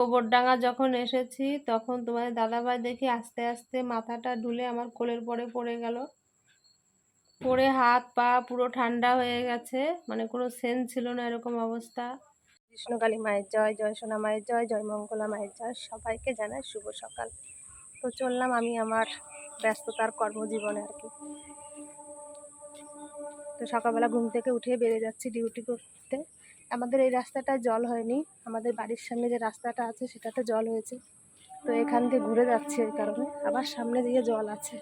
গোবরডাঙ্গা যখন এসেছি, তখন তোমাদের দাদাভাই দেখি আস্তে আস্তে মাথাটা ঢুলে আমার কোলের পরে পড়ে গেল। পরে হাত পা পুরো ঠান্ডা হয়ে গেছে মানে কোনো সেন্স ছিল না এরকম অবস্থা। কৃষ্ণকালী মায়ের জয় জয় সোনা মায়ের জয় জয় মঙ্গলা মায়ের জয়, সবাইকে জানাই শুভ সকাল। তো চললাম আমি আমার ব্যস্ততার কর্মজীবনে আর কি। তো সকালবেলা ঘুম থেকে উঠে বেরিয়ে যাচ্ছি ডিউটি করতে। আমাদের এই রাস্তাটায় জল হয়নি। আমাদের বাড়ির সামনে যে রাস্তাটা আছে, সেটাতে জল হয়েছে। তো এখান দিয়ে ঘুরে যাচ্ছে এই কারণে। আবার সামনে দিয়ে জল আছে।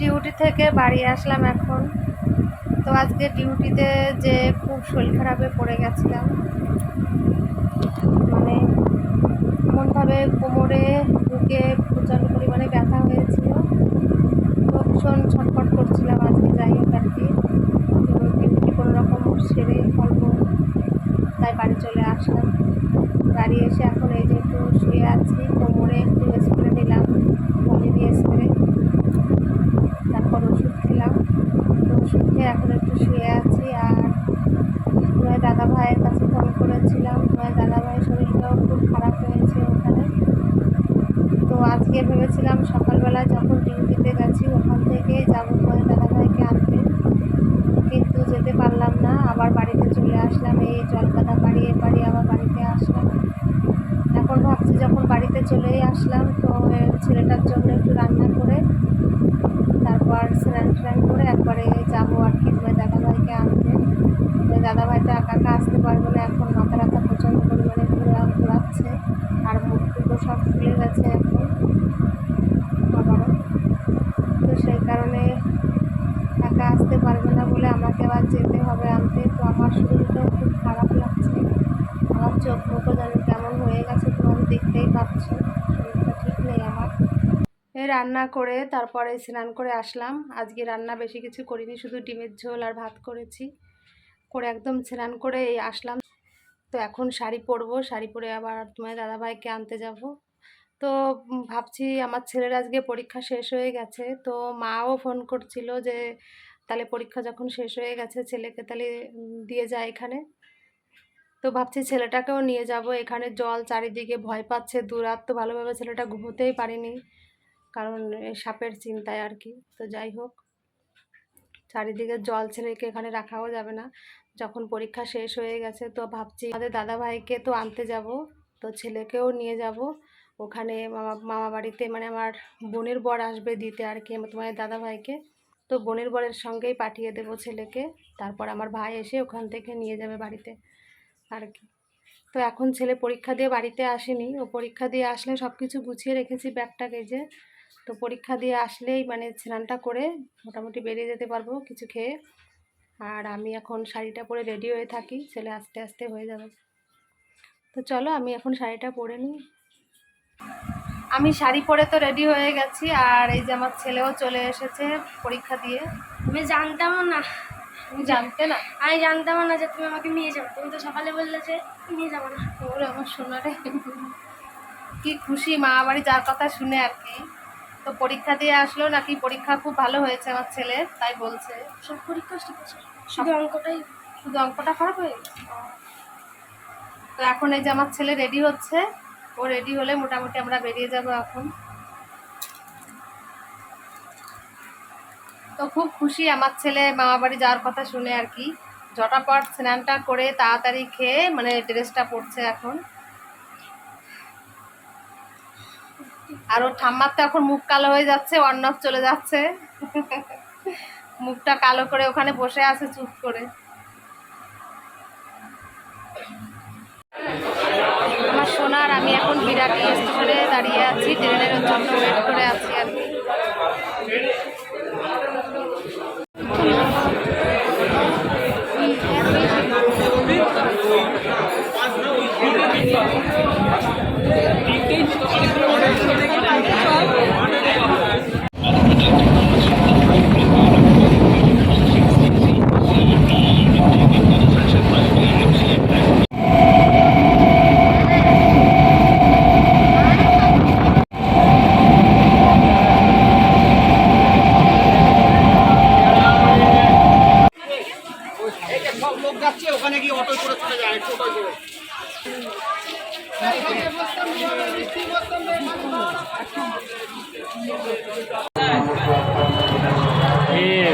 ডিউটি থেকে বাড়ি আসলাম এখন। তো আজকে ডিউটিতে যে খুব শরীর খারাপে পড়ে গেছিলাম। মানে এমনভাবে কোমরে বুকে প্রচণ্ড পরিমাণে ব্যথা হয়েছিল। ভীষণ ছটফট করছিলাম আজকে, যাই হোক আর কি। ডিউটি কোনো রকম সেরে অল্প তাই বাড়ি চলে আসলাম। বাড়ি এসে এখন এই যে একটু শুয়ে আছি, কোমরে একটু স্প্রে নিলাম বলি দিয়ে স্প্রে তারপর ওষুধ খেলাম তো ওষুধ খেয়ে এখন একটু শুয়ে আছি আর তোমার দাদা ভাইয়ের কাছে ফোন করেছিলাম তোমার দাদা ভাইয়ের শরীরটাও খুব খারাপ হয়েছে ওখানে তো আজকে ভেবেছিলাম সকালবেলা যখন ডিউটিতে গেছি, ওখান থেকে যাব তোমার দাদা ভাইকে আনতে। কিন্তু যেতে পারলাম না, আবার বাড়িতে চলে আসলাম, এই জলকাদা পাড়িয়ে পাড়িয়ে আবার বাড়িতে আসলাম। এখন ভাবছি যখন বাড়িতে চলেই আসলাম, তো ছেলেটার জন্য একটু রান্না করে, তারপর স্নান টান করে একবারে যাব আর কি দাদাভাইকে আনতে। দাদাভাই তো একা একা আসতে পারব না, এখন মাথা ব্যথা প্রচণ্ড পরিমাণে ঘোরা ঘোরাচ্ছে আর মুখ টুকো সব ফুলে গেছে এখন বাবারও তো সেই কারণে একা আসতে পারবে না বলে আমাকে আবার যেতে হবে আনতে তো আমার শরীরটাও খুব খারাপ লাগছে আমার চোখ মুখও যেন কেমন হয়ে গেছে দেখতেই পাচ্ছ শরীরটা ঠিক নেই আমার। রান্না করে তারপরে স্নান করে আসলাম। আজকে রান্না বেশি কিছু করিনি, শুধু ডিমের ঝোল আর ভাত করেছি। করে একদম স্নান করে এই আসলাম। তো এখন শাড়ি পরবো, শাড়ি পরে আবার তোমার দাদাভাইকে আনতে যাব। তো ভাবছি আমার ছেলের আজকে পরীক্ষা শেষ হয়ে গেছে। তো মাও ফোন করছিল যে, তাহলে পরীক্ষা যখন শেষ হয়ে গেছে, ছেলেকে তাহলে দিয়ে যায় এখানে। তো ভাবছি ছেলেটাকেও নিয়ে যাব। এখানে জল চারিদিকে ভয় পাচ্ছে দু রাত তো ভালোভাবে ছেলেটা ঘুমোতেই পারেনি। কারণ সাপের চিন্তায় আর কি। তো যাই হোক, চারিদিকে জল ছেলেকে এখানে রাখাও যাবে না। যখন পরীক্ষা শেষ হয়ে গেছে, তো ভাবছি আমাদের দাদা ভাইকে তো আনতে যাব। তো ছেলেকেও নিয়ে যাব। ওখানে মামা মামা বাড়িতে মানে আমার বোনের বর আসবে দিতে আর কি তোমার দাদা ভাইকে তো বোনের বরের সঙ্গেই পাঠিয়ে দেবো ছেলেকে। তারপর আমার ভাই এসে ওখান থেকে নিয়ে যাবে বাড়িতে। আর কি। তো এখন ছেলে পরীক্ষা দিয়ে বাড়িতে আসেনি। ও পরীক্ষা দিয়ে আসলে সব কিছু গুছিয়ে রেখেছি ব্যাগটাকে যে, তো পরীক্ষা দিয়ে আসলেই মানে স্নানটা করে মোটামুটি বেরিয়ে যেতে পারব কিছু খেয়ে। আর আমি এখন শাড়িটা পরে রেডি হয়ে থাকি, ছেলে আস্তে আস্তে হয়ে যাবে। তো চলো আমি এখন শাড়িটা পরে নিই। আমি শাড়ি পরে তো রেডি হয়ে গেছি, আর এই যে আমার ছেলেও চলে এসেছে পরীক্ষা দিয়ে। আমি জানতামও না। তুমি জানতে না? আমি জানতামও না যে তুমি আমাকে নিয়ে যাবে। তুমি তো সকালে বললে যে নিয়ে যাব না। ওরে আমার সোনারে। কি খুশি মা বাড়ি যার কথা শুনে আর কি। তো পরীক্ষা দিয়ে আসলো নাকি পরীক্ষা খুব ভালো হয়েছে আমার ছেলে তাই বলছে। সব পরীক্ষা শুধু অঙ্কটাই? শুধু অঙ্কটা খারাপ হয়ে তো এখন এই যে আমার ছেলে রেডি হচ্ছে ও রেডি হলে মোটামুটি আমরা বেরিয়ে যাব এখন। তো খুব খুশি আমার ছেলে মামা বাড়ি যাওয়ার কথা শুনে আর কি। জটাপট স্নানটা করে তাড়াতাড়ি খেয়ে মানে ড্রেসটা পরছে এখন। আর ওর ঠাম্মার তো এখন মুখ কালো হয়ে যাচ্ছে অর্ণব চলে যাচ্ছে। মুখটা কালো করে ওখানে বসে আছে চুপ করে। আমার সোনার, আমি এখন বিরাটি স্টেশনে দাঁড়িয়ে আছি, ট্রেনের জন্য ওয়েট করে আছি।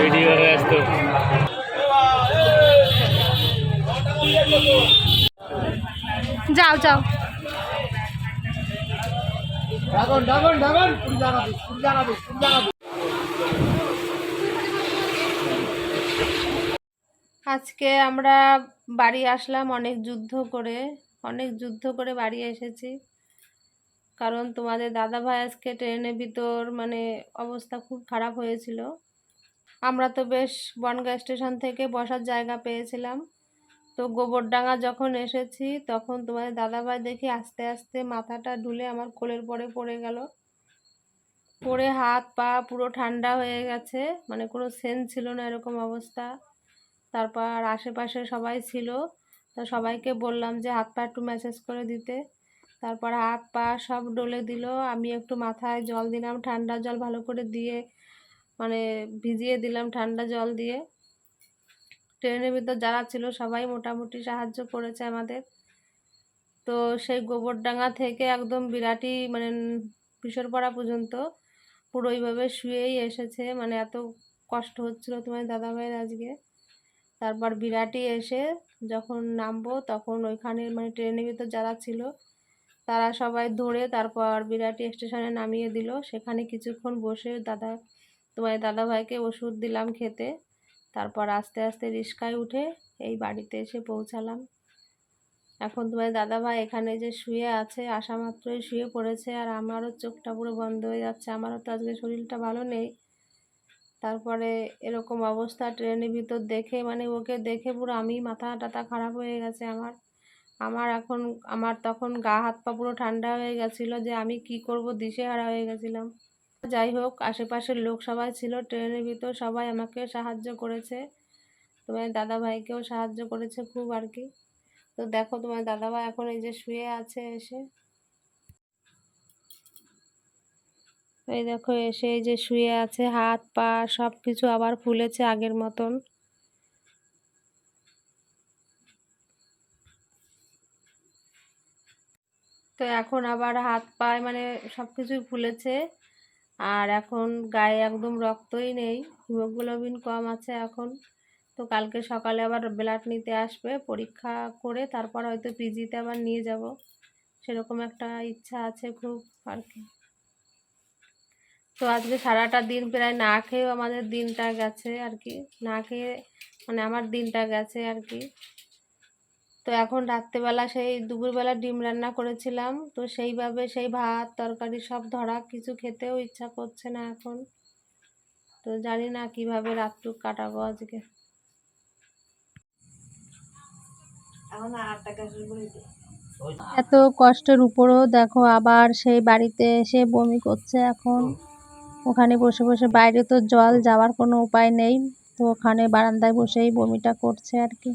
ভিডিও ব্যস্ত যাও যাও। আজকে আমরা বাড়ি আসলাম অনেক যুদ্ধ করে অনেক যুদ্ধ করে বাড়ি এসেছি। কারণ তোমাদের দাদা ভাই আজকে ট্রেনের ভিতর মানে অবস্থা খুব খারাপ হয়েছিল। আমরা তো বেশ বনগাঁ স্টেশন থেকে বসার জায়গা পেয়েছিলাম। তো গোবরডাঙ্গা যখন এসেছি, তখন তোমাদের দাদা ভাই দেখি আস্তে আস্তে মাথাটা ঢুলে আমার কোলের পরে পড়ে গেল। পরে হাত পা পুরো ঠান্ডা হয়ে গেছে মানে কোনো সেন্স ছিল না এরকম অবস্থা। তারপর আশেপাশে সবাই ছিল, তো সবাইকে বললাম যে হাত পা একটু ম্যাসেজ করে দিতে। তারপর হাত পা সব ডলে দিল। আমি একটু মাথায় জল দিলাম, ঠান্ডা জল ভালো করে দিয়ে মানে ভিজিয়ে দিলাম ঠান্ডা জল দিয়ে। ট্রেনের ভিতর যারা ছিল সবাই মোটামুটি সাহায্য করেছে আমাদের। তো সেই গোবরডাঙ্গা থেকে একদম বিরাটি মানে পিসরপাড়া পর্যন্ত পুরো ওইভাবে শুয়েই এসেছে। মানে এত কষ্ট হচ্ছিল তোমার দাদাভাইয়ের আজকে। তারপর বিরাটি এসে যখন নামবো তখন ওইখানে মানে ট্রেনের ভিতর যারা ছিল তারা সবাই ধরে তারপর বিরাটি স্টেশনে নামিয়ে দিল। সেখানে কিছুক্ষণ বসে দাদা তোমার দাদাভাইকে ওষুধ দিলাম খেতে। তারপর আস্তে আস্তে রিক্সায় উঠে এই বাড়িতে এসে পৌঁছালাম। এখন তোমার দাদাভাই এখানে যে শুয়ে আছে, আসা মাত্রই শুয়ে পড়েছে আর আমারও চোখটা পুরো বন্ধ হয়ে যাচ্ছে। আমারও তো আজকে শরীরটা ভালো নেই। তারপরে এরকম অবস্থা, ট্রেনের ভিতর দেখে মানে ওকে দেখে পুরো আমি মাথা টাথা খারাপ হয়ে গেছে আমার। আমার এখন, আমার তখন গা হাত পা পুরো ঠান্ডা হয়ে গেছিল যে আমি কি করব, দিশেহারা হয়ে গেছিলাম। যাই হোক, আশেপাশের লোক সবাই ছিল, ট্রেনের ভিতর সবাই আমাকে সাহায্য করেছে। তোমার দাদা ভাইকেও সাহায্য করেছে খুব আর কি। তো দেখো, তোমার দাদাভাই এখন এই যে শুয়ে আছে এসে। এই দেখো, এসে এই যে শুয়ে আছে, হাত পা সব কিছু আবার ফুলেছে আগের মতন। তো এখন আবার হাত পায়ে মানে সব কিছুই ফুলেছে। আর এখন গায়ে একদম রক্তই নেই, হিমোগ্লোবিন কম আছে এখন। তো কালকে সকালে আবার ব্লাড নিতে আসবে, পরীক্ষা করে তারপর হয়তো পিজিতে আবার নিয়ে যাব। সেরকম একটা ইচ্ছা আছে খুব আর কি। তো আজকে সারাটা দিন প্রায় না খেয়েও আমাদের দিনটা গেছে আর কি। না খেয়ে মানে আমার দিনটা গেছে আর কি। তো এখন রাত্রেবেলা সেই দুপুরবেলা ডিম রান্না করেছিলাম। তো সেইভাবে সেই ভাত তরকারি সব ধরা কিছু খেতেও ইচ্ছা করছে না এখন। তো জানি না কীভাবে রাতটুক কাটাবো আজকে। এত কষ্টের উপরেও দেখো আবার সেই বাড়িতে এসে বমি করছে এখন। ওখানে বসে বসে বাইরে তো জল যাওয়ার কোনো উপায় নেই। তো ওখানে বারান্দায় বসেই বমিটা করছে আর কি।